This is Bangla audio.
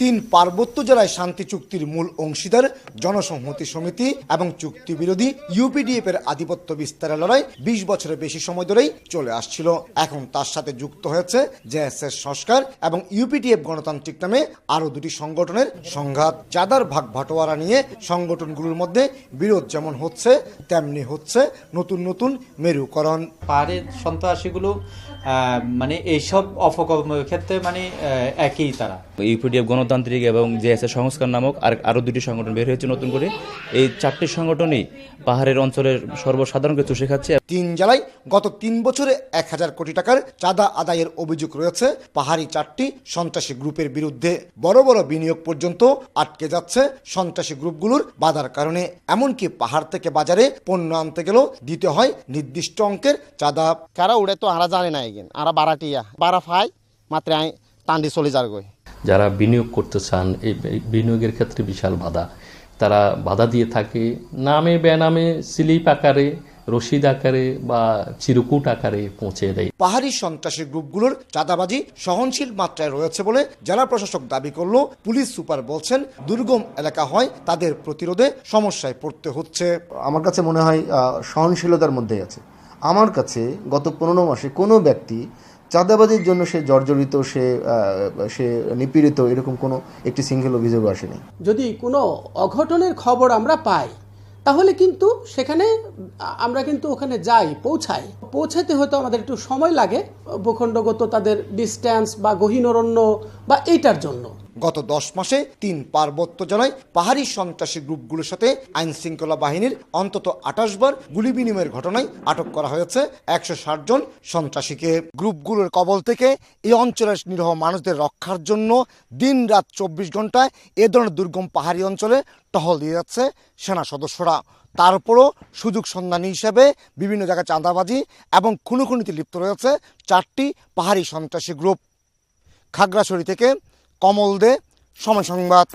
তিন পার্বত্য জেলায় শান্তি চুক্তির মূল অংশীদার জনসংহতি সমিতি এবং চুক্তি বিরোধী ইউপিডিএফ এর আধিপত্য বিস্তারের লড়াই বিশ বছরের বেশি সময় ধরেই চলে আসছিল। এখন তার সাথে যুক্ত হয়েছে জেএসএস সংস্কার এবং ইউপিডিএফ গণতান্ত্রিক নামে আরও দুটি সংগঠনের সংঘাত। চাঁদার ভাগ ভাটোয়ারা নিয়ে সংগঠনগুলোর মধ্যে বিরোধ যেমন হচ্ছে তেমনি হচ্ছে নতুন নতুন মেরুকরণ। পাহাড়ের সন্ত্রাসীগুলো মানে এইসব অপকর্মের ক্ষেত্রে মানে একই তারা। ইউপিডিএফ গণতান্ত্রিক এবং জেএসএ সংস্কার নামক আর আরও দুটি সংগঠন বের হয়েছে নতুন করে। এই চারটি সংগঠনই পাহাড়ের অঞ্চলের সর্বসাধারণকে চুষে খাচ্ছে। তিন জেলায় গত তিন বছরে এক হাজার কোটি টাকার চাঁদা আদায়ের অভিযোগ রয়েছে পাহাড়ি চারটি সন্ত্রাসী গ্রুপের বিরুদ্ধে। বড় বড় বিনিয়োগ পর্যন্ত আটকে যাচ্ছে সন্ত্রাসী গ্রুপগুলোর বাধার কারণে। এমনকি পাহাড় থেকে বাজারে পণ্য আনতে গেলেও দিতে হয় নির্দিষ্ট অঙ্কের চাঁদা। কারা উড়ে তো আরা জানে না এগেন আরা বারাটিয়া বারা ফাই মাত্র আই টান্ডি চলে যার গই যারা বিনিয়োগ করতে চান এই বিনিয়োগের ক্ষেত্রে বিশাল বাধা। তারা বাধা দিয়ে থাকে নামে বেনামে স্লিপ আকারে রশিদ আকারে বা চিরকুট আকারে পৌঁছে দেয়। পাহাড়ি সন্ত্রাসী গ্রুপগুলোর চাঁদাবাজি সহনশীল মাত্রায় রয়েছে বলে জেলা প্রশাসক দাবি করল। পুলিশ সুপার বলছেন দুর্গম এলাকা হয় তাদের প্রতিরোধে সমস্যায় পড়তে হচ্ছে। আমার কাছে মনে হয় আহ, সহনশীলতার মধ্যেই আছে। আমার কাছে গত পনেরো মাসে কোনো ব্যক্তি চাঁদাবাজির জন্য সে জর্জরিত, সে সে নিপীড়িত এরকম কোনো একটি সিঙ্গেল অভিযোগ আসেনি। যদি কোনো অঘটনের খবর আমরা পাই, তাহলে কিন্তু সেখানে আমরা কিন্তু ওখানে যাই, পৌঁছাই। পৌঁছাতে হয়তো আমাদের একটু সময় লাগে, ভূখণ্ডগত তাদের ডিস্ট্যান্স বা গহীনরণ্য বা এইটার জন্য। গত দশ মাসে তিন পার্বত্য জেলায় পাহাড়ি সন্ত্রাসী গ্রুপগুলোর সাথে আইন শৃঙ্খলা বাহিনীর অন্তত আঠাশ বার গুলি বিনিময়ের ঘটনায় আটক করা হয়েছে একশো ষাট জন সন্ত্রাসীকে। গ্রুপগুলোর কবল থেকে এই অঞ্চলের নিরহ মানুষদের রক্ষার জন্য দিন রাত চব্বিশ ঘন্টায় এ ধরনের দুর্গম পাহাড়ি অঞ্চলে টহল দিয়ে যাচ্ছে সেনা সদস্যরা। তারপরও সুযোগ সন্ধানী হিসেবে বিভিন্ন জায়গায় চাঁদাবাজি এবং খুনোখুনিতে লিপ্ত রয়েছে চারটি পাহাড়ি সন্ত্রাসী গ্রুপ। খাগড়াছড়ি থেকে কমল দে সময় সংবাদ।